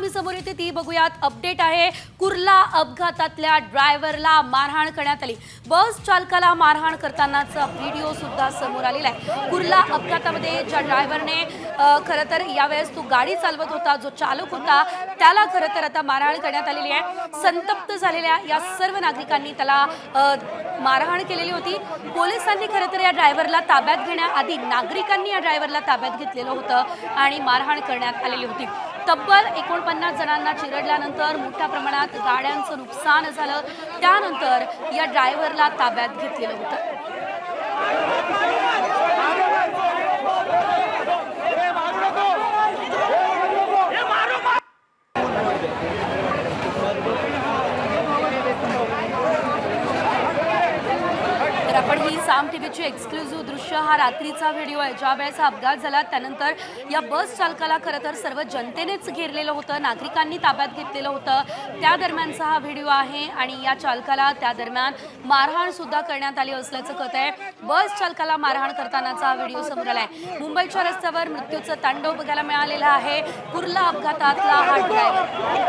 बातमी समोर येते ती बघूयात. अपडेट आहे कुर्ला अपघातातल्या ड्रायव्हरला मारहाण करण्यात आली. बस चालकाला मारहाण करतानाचा व्हिडिओ सुद्धा समोर आलेला आहे. कुर्ला अपघातामध्ये ज्या ड्रायव्हरने खरं तर यावेळेस तो गाडी चालवत होता जो चालक होता त्याला खरं तर आता मारहाण करण्यात आलेली आहे. संतप्त झालेल्या या सर्व नागरिकांनी त्याला मारहाण केलेली होती. पोलिसांनी खरं तर या ड्रायव्हरला ताब्यात घेण्याआधी नागरिकांनी या ड्रायव्हरला ताब्यात घेतलेलं होतं आणि मारहाण करण्यात आलेली होती. तब्बल एकोणपन्नास जणांना चिरडल्यानंतर मोठ्या प्रमाणात गाड्यांचं नुकसान झालं. त्यानंतर या ड्रायव्हरला ताब्यात घेतलेलं होतं. तर आपण ही साम टीव्हीची एक्सक्लुझिव्ह दृश्य हा रात्रीचा व्हिडिओ आहे ज्या वेळेस हा अपघात झाला त्यानंतर या बस चालकाला खरं तर सर्व जनतेनेच घेरलेलं होतं नागरिकांनी ताब्यात घेतलेलं होतं त्या दरम्यानचा हा व्हिडिओ आहे आणि या चालकाला त्या दरम्यान मारहाणसुद्धा करण्यात आली असल्याचं कळत आहे बस चालकाला मारहाण करतानाचा हा व्हिडिओ समोर आहे मुंबईच्या रस्त्यावर मृत्यूचं तांडव बघायला मिळालेलं आहे कुर्ला अपघातातला हा ड्रायव्हर